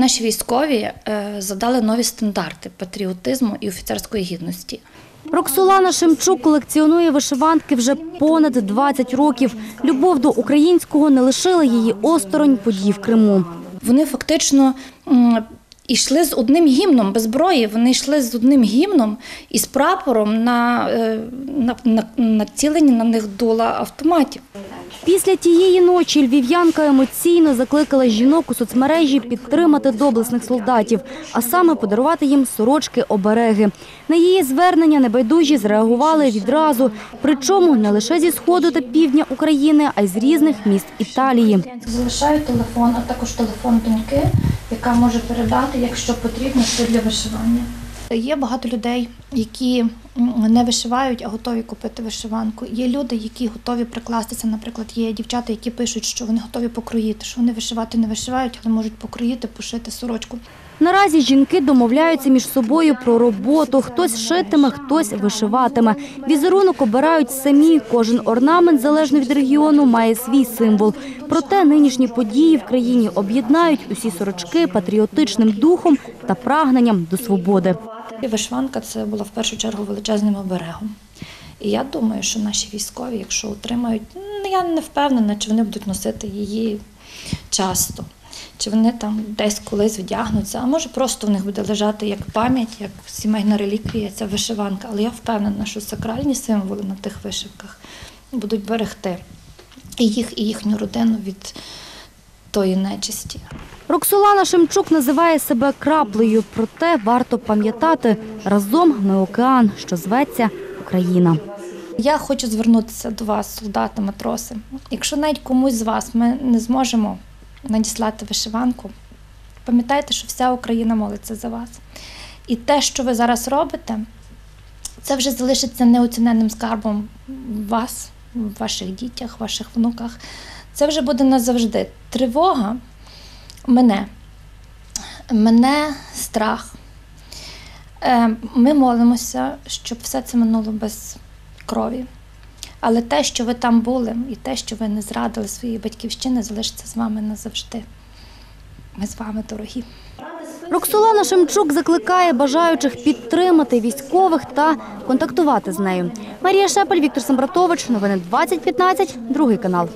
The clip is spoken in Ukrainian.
Наші військові е, задали нові стандарти патріотизму і офіцерської гідності. Роксолана Шемчук колекціонує вишиванки вже понад 20 років. Любов до українського не лишила її осторонь подій в Криму. Вони фактично м, йшли з одним гімном без зброї. Вони йшли з одним гімном і з прапором на, е, на, на, націлені на них дула автоматів. Після тієї ночі львів'янка емоційно закликала жінок у соцмережі підтримати доблесних солдатів, а саме подарувати їм сорочки-обереги. На її звернення небайдужі зреагували відразу, причому не лише зі сходу та півдня України, а й з різних міст Італії. Залишаю телефон, а також телефон доньки, яка може передати, якщо потрібно, що для вишивання. Є багато людей, які не вишивають, а готові купити вишиванку. Є люди, які готові прикластися. Наприклад, є дівчата, які пишуть, що вони готові покроїти, що вони вишивати не вишивають, але можуть покроїти, пошити сорочку. Наразі жінки домовляються між собою про роботу. Хтось шитиме, хтось вишиватиме. Візерунок обирають самі. Кожен орнамент, залежно від регіону, має свій символ. Проте нинішні події в країні об'єднають усі сорочки патріотичним духом та прагненням до свободи. І вишиванка це була в першу чергу величезним оберегом. І я думаю, що наші військові, якщо отримають, ну, я не впевнена, чи вони будуть носити її часто, чи вони там десь колись вдягнуться, а може просто в них буде лежати як пам'ять, як сімейна реліквія, ця вишиванка. Але я впевнена, що сакральні символи на тих вишивках будуть берегти і їх, і їхню родину від тої нечисті. Роксолана Шемчук називає себе краплею, проте варто пам'ятати разом ми океан, що зветься Україна. Я хочу звернутися до вас, солдати, матроси. Якщо навіть комусь з вас ми не зможемо надіслати вишиванку, пам'ятайте, що вся Україна молиться за вас. І те, що ви зараз робите, це вже залишиться неоціненним скарбом вас, ваших дітях, ваших внуках. Це вже буде назавжди. Тривога мене, мене страх. Е, Ми молимося, щоб все це минуло без крові. Але те, що ви там були, і те, що ви не зрадили своєї батьківщини, залишиться з вами назавжди. Ми з вами дорогі. Роксолана Шемчук закликає бажаючих підтримати військових та контактувати з нею. Марія Шепель, Віктор Самбратович. Новини 2015, другий канал.